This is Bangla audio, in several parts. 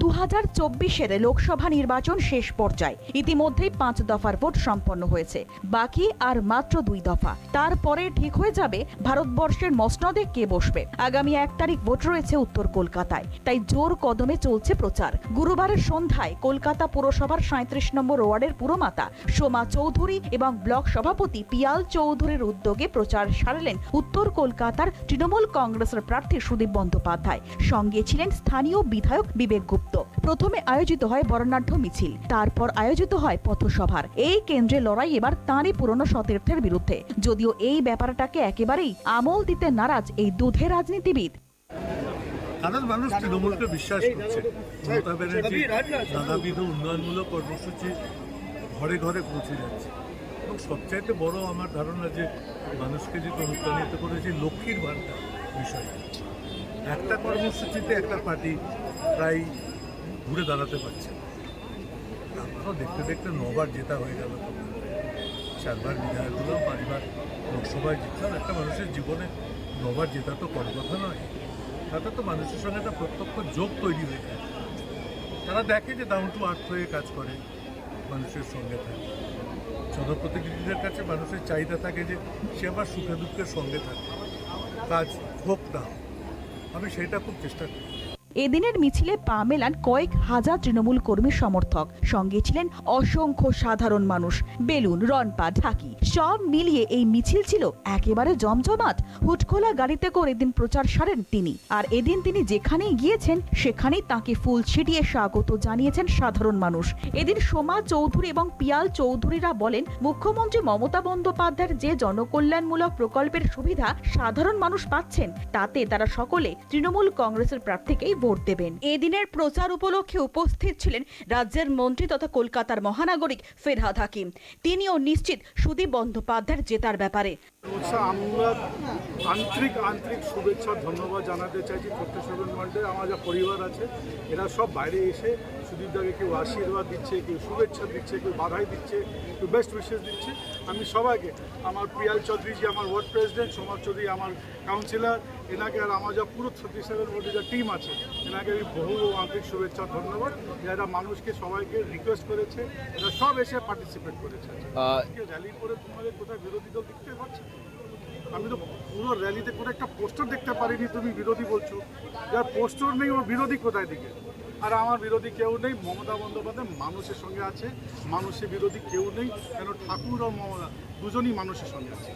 দু লোকসভা নির্বাচন শেষ পর্যায়ে। ইতিমধ্যেই পাঁচ দফার ভোট সম্পন্ন হয়েছে। বাকি আর মাত্র দুই দফা। তারপরে ঠিক হয়ে যাবে ভারতবর্ষের মসনদে কে বসবে। আগামী এক তারিখ ভোট রয়েছে উত্তর কলকাতায়। তাই জোর কদমে চলছে প্রচার। গুরুবারের সন্ধ্যায় কলকাতা পুরসভার সাঁত্রিশ নম্বর ওয়ার্ডের পুরমাতা সোমা চৌধুরী এবং ব্লক সভাপতি পিয়াল চৌধুরীর উদ্যোগে প্রচার সারলেন উত্তর কলকাতার তৃণমূল কংগ্রেসের প্রার্থী সুদীপ বন্দ্যোপাধ্যায়। সঙ্গে ছিলেন স্থানীয় বিধায়ক বিবেক গুপ্ত। প্রথমে আয়োজিত হয় বর্ণাঢ্য মিছিল, তারপর আয়োজিত হয় পথসভার। এই কেন্দ্রে লড়াই এবার তাঁরই পুরনো সতীর্থের বিরুদ্ধে। যদিও এই ব্যাপারটাকে একেবারেই আমল দিতে নারাজ এই দুধে রাজনীতিবিদ। সাধারণ মানুষ তৃণমূলকে বিশ্বাস করছে। মমতা ব্যানার্জি নানাবিধ উন্নয়নমূলক কর্মসূচি ঘরে ঘরে পৌঁছে যাচ্ছে। এবং সবচাইতে বড় আমার ধারণা যে মানুষকে যেটা অনুপ্রাণিত করেছে লক্ষ্মীর ভাণ্ডার বিষয়। একটা কর্মসূচিতে একটা পার্টি প্রায় ঘুরে দাঁড়াতে পারছে। তারপরও দেখতে দেখতে নবার জেতা হয়ে গেল। চারবার বিধায়ক হলাম পারিবার লোকসভায় জিতলাম। একটা মানুষের জীবনে নবার জেতা তো বড় কথা নয়। তাতে তো মানুষের সঙ্গে একটা প্রত্যক্ষ যোগ তৈরি হয়ে যায়। তারা দেখে যে ডাউন টু আর্থ হয়ে কাজ করে, মানুষের সঙ্গে থাকে। জনপ্রতিনিধিদের কাছে মানুষের চাহিদা থাকে যে সে আবার সুখে দুঃখের সঙ্গে থাকে। কাজ হোক না আমি সেটা খুব চেষ্টা করি। এদিনের মিছিলে পা মেলান কয়েক হাজার তৃণমূল কর্মী সমর্থক। সঙ্গে ছিলেন অসংখ্য সাধারণ মানুষ। বেলুন রনপা ঢাকি, সব মিলিয়ে এই মিছিল ছিল একেবারে জমজমাট। হুটখোলা গাড়িতে করে এদিন প্রচার সারেন তিনি। আর এদিন তিনি যেখানেই গিয়েছেন, সেখানেই তাকে ফুল ছিটিয়ে স্বাগত জানিয়েছেন সাধারণ মানুষ। এদিন সোমা চৌধুরী এবং পিয়াল চৌধুরীরা বলেন, মুখ্যমন্ত্রী মমতা বন্দ্যোপাধ্যায়ের যে জনকল্যাণমূলক প্রকল্পের সুবিধা সাধারণ মানুষ পাচ্ছেন, তাতে তারা সকলে তৃণমূল কংগ্রেসের প্রার্থীকেই ভোট দেবেন। এদিনের প্রচার উপলক্ষে উপস্থিত ছিলেন রাজ্যের মন্ত্রী তথা কলকাতার মহানাগরিক ফেরহাদ হাকিম। তিনিও নিশ্চিত সুদীপ বন্দ্যোপাধ্যায়ের জেতার ব্যাপারে। আমরা আন্তরিক আন্তরিক শুভেচ্ছা, ধন্যবাদ জানাতে চাইছি প্রত্যেক সেভেন আমার যা পরিবার আছে, এরা সব বাইরে এসে সুদীপদাকে কেউ আশীর্বাদ দিচ্ছে কেউ শুভেচ্ছা দিচ্ছে কেউ বাধাই দিচ্ছে কেউ বেস্ট উইশেস দিচ্ছে। আমি সবাইকে আমার প্রিয়াল চৌধুরীজি আমার ওয়ার্ড প্রেসিডেন্ট সোমার চৌধুরী আমার কাউন্সিলর এনাকে আর আমার যা পুরো থার্টি সেভেন যা টিম আছে এনাকে আমি বহু আন্তরিক শুভেচ্ছা ধন্যবাদ। যারা মানুষকে সবাইকে রিকোয়েস্ট করেছে এরা সব এসে পার্টিসিপেট করেছে। র্যালি করে তোমাদের কোথায় বিরোধী দল দেখতে পাচ্ছি? আমি তো পুরো র্যালিতে কোনো একটা পোস্টার দেখতে পারিনি তুমি বিরোধী বলছো। যার পোস্টার নেই ওর বিরোধী কোথায় দিকে আর আমার বিরোধী কেউ নেই, মমতা বন্দ্যোপাধ্যায় মানুষের সঙ্গে আছে, মানুষের বিরোধী কেউ নেই, কেন ঠাকুর ও মমতা দুজনই মানুষের সঙ্গে আছে।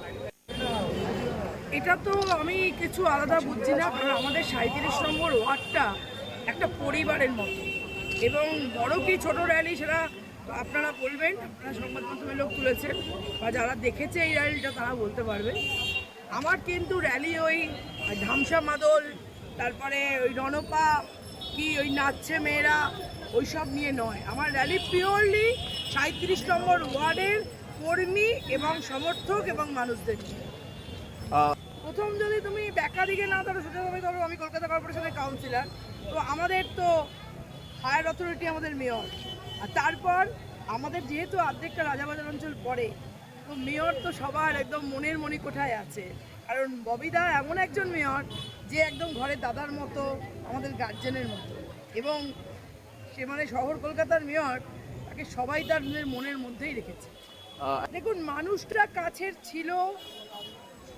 এটা তো আমি কিছু আলাদা বুঝছি না, কারণ আমাদের সাঁত্রিশ নম্বর ওয়ার্ডটা একটা পরিবারের মতো। এবং বড় কি ছোট র্যালি সেটা আপনারা বলবেন, আপনারা সংবাদ মাধ্যমে লোক তুলেছেন, বা যারা দেখেছে এই র্যালিটা তারা বলতে পারবে। আমার কিন্তু র্যালি ওই ধামসা মাদল, তারপরে ওই রণপা কি ওই নাচছে মেয়েরা ওই সব নিয়ে নয়। আমার র্যালি পিওরলি সাঁত্রিশ নম্বর ওয়ার্ডের কর্মী এবং সমর্থক এবং মানুষদের নিয়ে। প্রথম যদি তুমি ব্যাকা দিকে না ধরো সোজাভাবে ধরো আমি কলকাতা কর্পোরেশনের কাউন্সিলর তো আমাদের তো হায়ার অথরিটি আমাদের মেয়র আর তারপর আমাদের যেহেতু অর্ধেকটা রাজাবাজার অঞ্চল পড়ে তো মেয়র তো সবার একদম মনের মনি কোঠায় আছে। কারণ ববিদা এমন একজন মেয়র যে একদম ঘরের দাদার মতো আমাদের গার্জেনের মতো। এবং সে মানে শহর কলকাতার মেয়র তাকে সবাই তার মনের মধ্যেই রেখেছে। দেখুন মানুষটা কাছের ছিল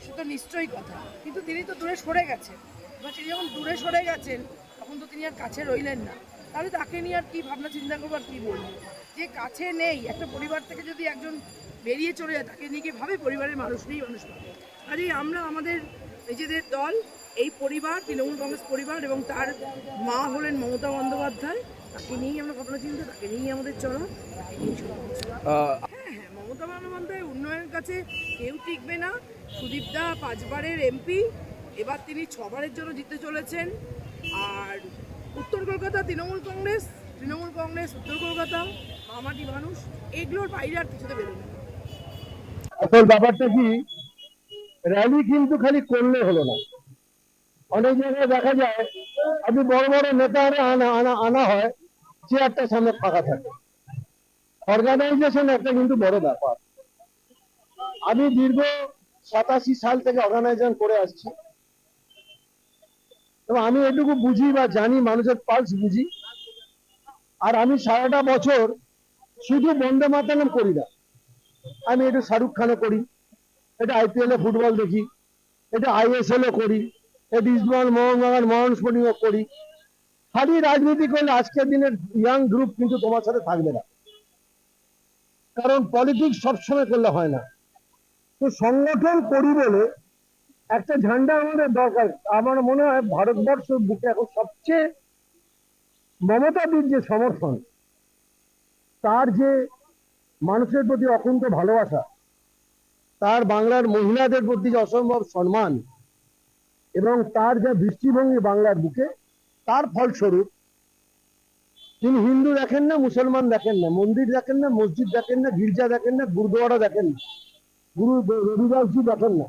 সে তো নিশ্চয়ই কথা কিন্তু তিনি তো দূরে সরে গেছেন। এবার তিনি যখন দূরে সরে গেছেন তখন তো তিনি আর কাছে রইলেন না। তাহলে তাকে নিয়ে আর কি ভাবনা চিন্তা করব আর কী বলব? যে কাছে নেই একটা পরিবার থেকে যদি একজন বেরিয়ে চলে যায় তাকে নিয়ে কি ভাবে পরিবারের মানুষ নেই মানুষ কাজেই আমরা আমাদের নিজেদের দল, এই পরিবার, তৃণমূল কংগ্রেস পরিবার এবং তার মা হলেন মমতা বন্দ্যোপাধ্যায়। তাকে নিয়েই আমরা ভাবনা চিন্তা তাকে নিয়েই আমাদের চলো হ্যাঁ হ্যাঁ মমতা বন্দ্যোপাধ্যায় উন্নয়নের কাছে কেউ টিকবে না। সুদীপদা পাঁচবারের এমপি, এবার তিনি ছবারের জন্য জিততে চলেছেন। আর উত্তর কলকাতা তৃণমূল কংগ্রেস তৃণমূল কংগ্রেস, উত্তর কলকাতা, মামাটি মানুষ, এগুলোর বাইরে আর কিছুতে বেরোবে আসল ব্যাপারটা কি? র্যালি কিন্তু খালি করলে হলো না। অনেক জায়গায় দেখা যায় আপনি বড় বড় নেতারা আনা আনা আনা হয় চেয়ারটা সামনে ফাঁকা থাকে। অর্গানাইজেশন একটা কিন্তু বড় ব্যাপার। আমি দীর্ঘ সাতাশি সাল থেকে অর্গানাইজেশন করে আসছি। এবং আমি এটুকু বুঝি বা জানি, মানুষের পালস বুঝি। আর আমি সারাটা বছর শুধু বন্দে মাতারাম করি না। আমি একটু শাহরুখ খানও করি। এটা আইপিএল এ ফুটবল দেখি, এটা আইএসএল ও করি, এটা ইস্টবেঙ্গল মোহনবাগান মোহন স্পোর্টিং করি। খালি রাজনীতি করলে আজকের দিনের ইয়াং গ্রুপ কিন্তু তোমার সাথে থাকবে না। কারণ পলিটিক্স সবসময় করলে হয় না। তো সংগঠন করি বলে একটা ঝান্ডা আমাদের দরকার। আমার মনে হয় ভারতবর্ষের বুকে এখন সবচেয়ে মমতাদির যে সমর্থন, তার যে মানুষের প্রতি অকুণ্ঠ ভালোবাসা তার বাংলার মহিলাদের প্রতি যে অসম্ভব সম্মান এবং তার যে দৃষ্টিভঙ্গি বাংলার বুকে, তার ফলস্বরূপ তিনি হিন্দু দেখেন না, মুসলমান দেখেন না, মন্দির দেখেন না, মসজিদ দেখেন না, গির্জা দেখেন না, গুরুদুয়ারা দেখেন না, গুরু রবিদাসজি দেখেন না।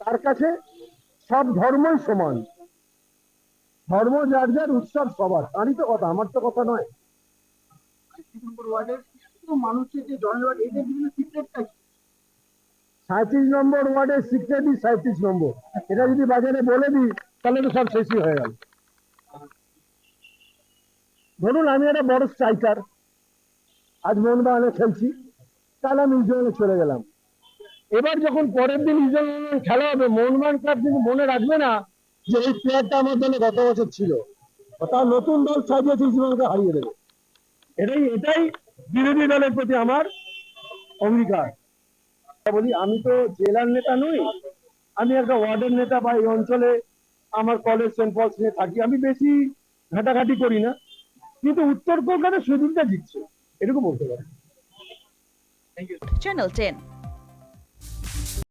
তার কাছে সব ধর্মই সমান। ধর্ম যার যার উৎসব সবার, তারই তো কথা, আমার তো কথা নয়। সাঁত্রিশ নম্বর ওয়ার্ডের সিক্রেটই সাঁত্রিশ নম্বর। এটা যদি বাজারে বলে দিই, তাহলে তো সব শেষই হয়ে গেল। ধরুন আমি একটা বড় স্ট্রাইকার আজ মোহনবাগানে খেলছি তাহলে আমি ইজরায়েলে চলে গেলাম। এবার যখন পরের দিন ইজরায়েল খেলা হবে মোহনবাগান ক্লাব কিন্তু মনে রাখবে না যে এই প্লেয়ারটা আমার দলে গত বছর ছিল। তার নতুন দল সাজিয়েছে ইজরায়েলকে হারিয়ে দেবে। এটাই এটাই বিরোধী দলের প্রতি আমার অঙ্গীকার। বলি, আমি তো জেলার নেতা নই, আমি একটা ওয়ার্ডের নেতা বা এই অঞ্চলে আমার কলেজ সেন্ট পলস নিয়ে থাকি। আমি বেশি ঘাটাঘাটি করি না, কিন্তু উত্তর কলকাতা সুদূরটা জিতছে এরকম বলতে পারি। Channel ten